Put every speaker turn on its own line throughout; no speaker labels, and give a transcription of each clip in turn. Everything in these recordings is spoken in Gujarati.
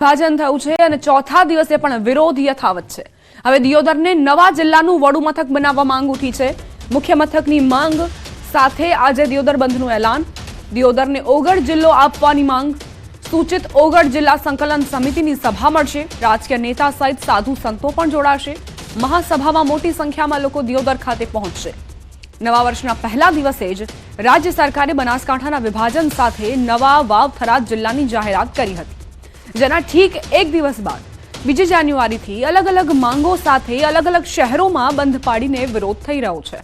વિભાજન થયું છે અને ચોથા દિવસે પણ વિરોધ યથાવત છે. હવે દિયોદરને નવા જિલ્લાનું વડું મથક બનાવવા માંગ ઉઠી છે. મુખ્ય મથકની માંગ સાથે આજે દિયોદર બંધનું એલાન. દિયોદરને ઓગળ જિલ્લો આપવાની માંગ. સૂચિત ઓગળ જિલ્લા સંકલન સમિતિની સભા મળશે. રાજકીય નેતા સહિત સાધુ સંતો પણ જોડાશે. મહાસભામાં મોટી સંખ્યામાં લોકો દિયોદર ખાતે પહોંચશે. નવા વર્ષના પહેલા દિવસે જ રાજ્ય સરકારે બનાસકાંઠાના વિભાજન સાથે નવા વાવથરા જિલ્લાની જાહેરાત કરી હતી. જેના ઠીક એક દિવસ બાદ બીજી જાન્યુઆરીથી અલગ અલગ માંગો સાથે અલગ અલગ શહેરોમાં બંધ પાડીને વિરોધ થઈ રહ્યો છે.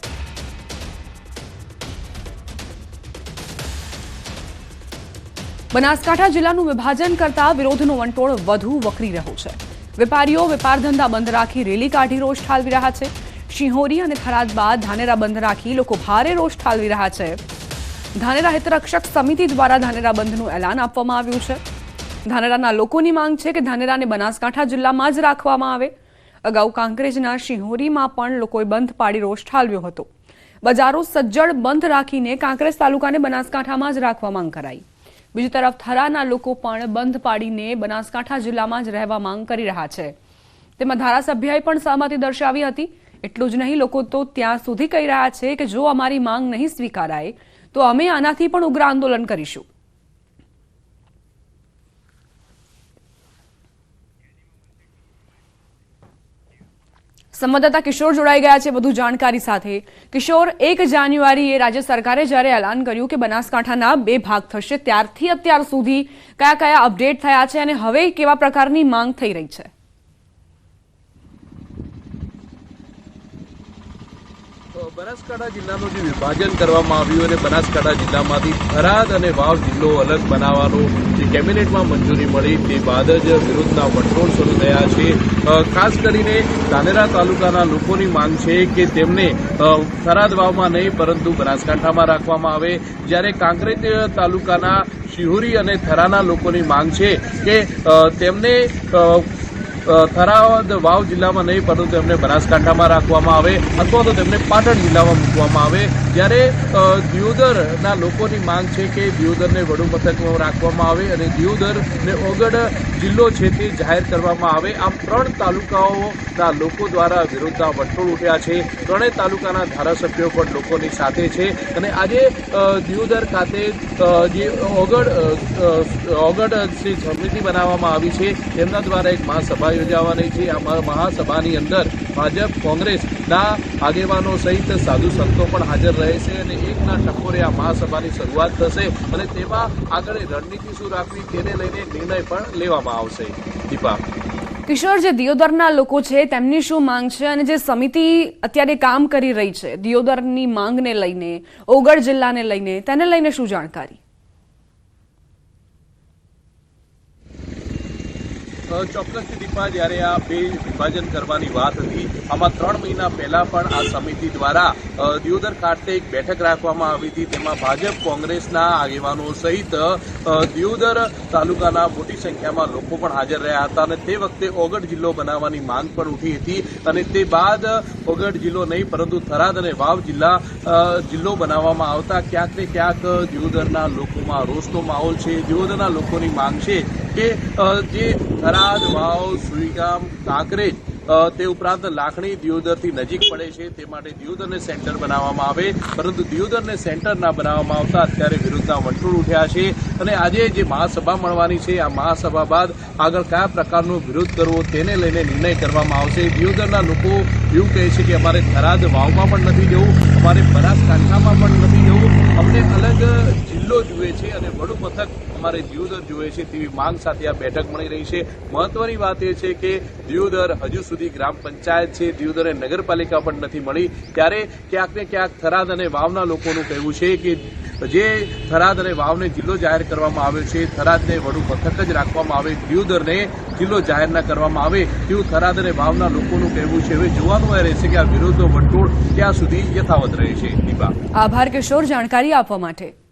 બનાસકાંઠા જિલ્લાનું વિભાજન કરતા વિરોધનો વંટોળ વધુ વકરી રહ્યો છે. વેપારીઓ વેપાર ધંધા બંધ રાખી રેલી કાઢી રોષ ઠાલવી રહ્યા છે. શિહોરી અને થરાદ બાદ ધાનેરા બંધ રાખી લોકો ભારે રોષ ઠાલવી રહ્યા છે. ધાનેરા હિતરક્ષક સમિતિ દ્વારા ધાનેરા બંધનું એલાન આપવામાં આવ્યું છે. ધાનેરાના લોકોની માંગ છે કે ધાનેરાને બનાસકાંઠા જિલ્લામાં જ રાખવામાં આવે. અગાઉ કાંકરેજના શિહોરીમાં પણ લોકોએ બંધ પાડી રોષ ઠાલવ્યો હતો. બજારો સજ્જડ બંધ રાખીને કાંકરેજ તાલુકાને બનાસકાંઠામાં જ રાખવા માંગ કરાઈ. બીજી તરફ થરાના લોકો પણ બંધ પાડીને બનાસકાંઠા જિલ્લામાં જ રહેવા માંગ કરી રહ્યા છે. તેમાં ધારાસભ્યએ પણ સહમતિ દર્શાવી હતી. એટલું જ નહીં, લોકો તો ત્યાં સુધી કહી રહ્યા છે કે જો અમારી માંગ નહીં સ્વીકારાય, તો અમે આનાથી પણ ઉગ્ર આંદોલન કરીશું. સંવાદદાતા કિશોર જોડાઈ ગયા છે વધુ જાણકારી સાથે. કિશોર, એક જાન્યુઆરીએ રાજ્ય સરકારે જ્યારે એલાન કર્યું કે બનાસકાંઠાના બે ભાગ થશે, ત્યારથી અત્યાર સુધી કયા કયા અપડેટ થયા છે અને હવે કેવા પ્રકારની માંગ થઈ રહી છે?
બનાસકાંઠા જિલ્લાનું જે વિભાજન કરવામાં આવ્યું અને બનાસકાંઠા જિલ્લામાંથી થરાદ અને વાવ જિલ્લો અલગ બનાવવાનો જે કેબિનેટમાં મંજૂરી મળી તે બાદ જ વિરોધના વંટોળ શરૂ થયા છે. ખાસ કરીને ધાનેરા તાલુકાના લોકોની માંગ છે કે તેમને થરાદ વાવમાં નહીં, પરંતુ બનાસકાંઠામાં રાખવામાં આવે. જ્યારે કાંકરેજ તાલુકાના શિહોરી અને થરાના લોકોની માંગ છે કે તેમને થરાદ વાવ જિલ્લામાં નહીં, પરંતુ એમને બનાસકાંઠામાં રાખવામાં આવે અથવા તો તેમને પાટણ જિલ્લામાં મૂકવામાં આવે. જ્યારે દિયોદરના લોકોની માંગ છે કે દિયોદરને વડુ મથકમાં રાખવામાં આવે અને દિયોદરને ઓગડ જિલ્લો છે તે જાહેર કરવામાં આવે. આ ત્રણ તાલુકાઓના લોકો દ્વારા વિરોધના વટોળ ઉઠ્યા છે. ત્રણેય તાલુકાના ધારાસભ્યો પણ લોકોની સાથે છે. અને આજે દિયોદર ખાતે જે ઓગડ ઓગડ જે સમિતિ બનાવવામાં આવી છે, તેમના દ્વારા એક મહાસભા યોજાવાની છે. આ મહાસભાની અંદર ભાજપ, કોંગ્રેસના આગેવાનો સહિત સાધુ સંતો પણ હાજર રહેશે અને એકના ટકોરે આ મહાસભાની શરૂઆત થશે અને તેમાં આગળ રણનીતિ શું રાખવી તેને લઈને નિર્ણય પણ લેવામાં આવશે. દીપા.
કિશોર, જે દિયોદરના લોકો છે, તેમની શું માંગ છે અને જે સમિતિ અત્યારે કામ કરી રહી છે, દિયોદરની માંગને લઈને, ઓગળ જિલ્લાને લઈને, તેને લઈને શું જાણકારી?
ચોક્કસથી દીપા, જ્યારે આ બે વિભાજન કરવાની વાત હતી, આમાં ત્રણ મહિના પહેલા પણ આ સમિતિ દ્વારા દિયોદર ખાતે એક બેઠક રાખવામાં આવી હતી, તેમાં ભાજપ કોંગ્રેસના આગેવાનો સહિત દિયોદર તાલુકાના મોટી સંખ્યામાં લોકો પણ હાજર રહ્યા હતા અને તે વખતે ઓગઢ જિલ્લો બનાવવાની માંગ પણ ઉઠી હતી અને તે બાદ ઓગઢ જિલ્લો નહીં, પરંતુ થરાદ અને વાવ જિલ્લા જિલ્લો બનાવવામાં આવતા ક્યાંક ને ક્યાંક દિયોદરના લોકોમાં રોષનો માહોલ છે. દિયોદરના લોકોની માંગ છે કે જે થરાદ વાવ સુઈગામ કાંકરેજ તે ઉપરાંત લાખણી દિયોદરથી નજીક પડે છે, તે માટે દિયોદરને સેન્ટર બનાવવામાં આવે. પરંતુ દિયોદરને સેન્ટર ના બનાવવામાં આવતા અત્યારે વિરોધના વંટોળ ઉઠ્યા છે. અને આજે જે મહાસભા મળવાની છે, આ મહાસભા બાદ આગળ કયા પ્રકારનો વિરોધ કરવો તેને લઈને નિર્ણય કરવામાં આવશે. દિયોદરના લોકો એવું કહે છે કે અમારે થરાદ વાવમાં પણ નથી જવું, અમારે બનાસકાંઠામાં પણ નથી જવું અમને અલગ જિલ્લો જુએ છે અને વડુ મથક અમારે દિયોદર જોઈએ છે તેવી માંગ સાથે આ બેઠક મળી રહી છે. મહત્વની વાત એ છે કે દિયોદર હજુ સુધી ગ્રામ પંચાયત છે, દિયોદર નગરપાલિકા પણ નથી મળી. ત્યારે ક્યાંક ને ક્યાંક થરાદ અને વાવના લોકોનું કહેવું છે કે જે થરાદ અને વાવને જિલ્લો જાહેર કરવામાં આવ્યો છે, થરાદને વડુ મથક જ રાખવામાં આવે, દિયોદરને જિલ્લો જાહેર ના કરવામાં આવે, તેવું થરાદ અને વાવના લોકોનું કહેવું છે. હવે જોવાનું એ રહેશે કે આ વિરોધનો વંટોળ ક્યાં સુધી યથાવત રહે છે. દીપા.
આભાર કિશોર, જાણકારી આપવા માટે.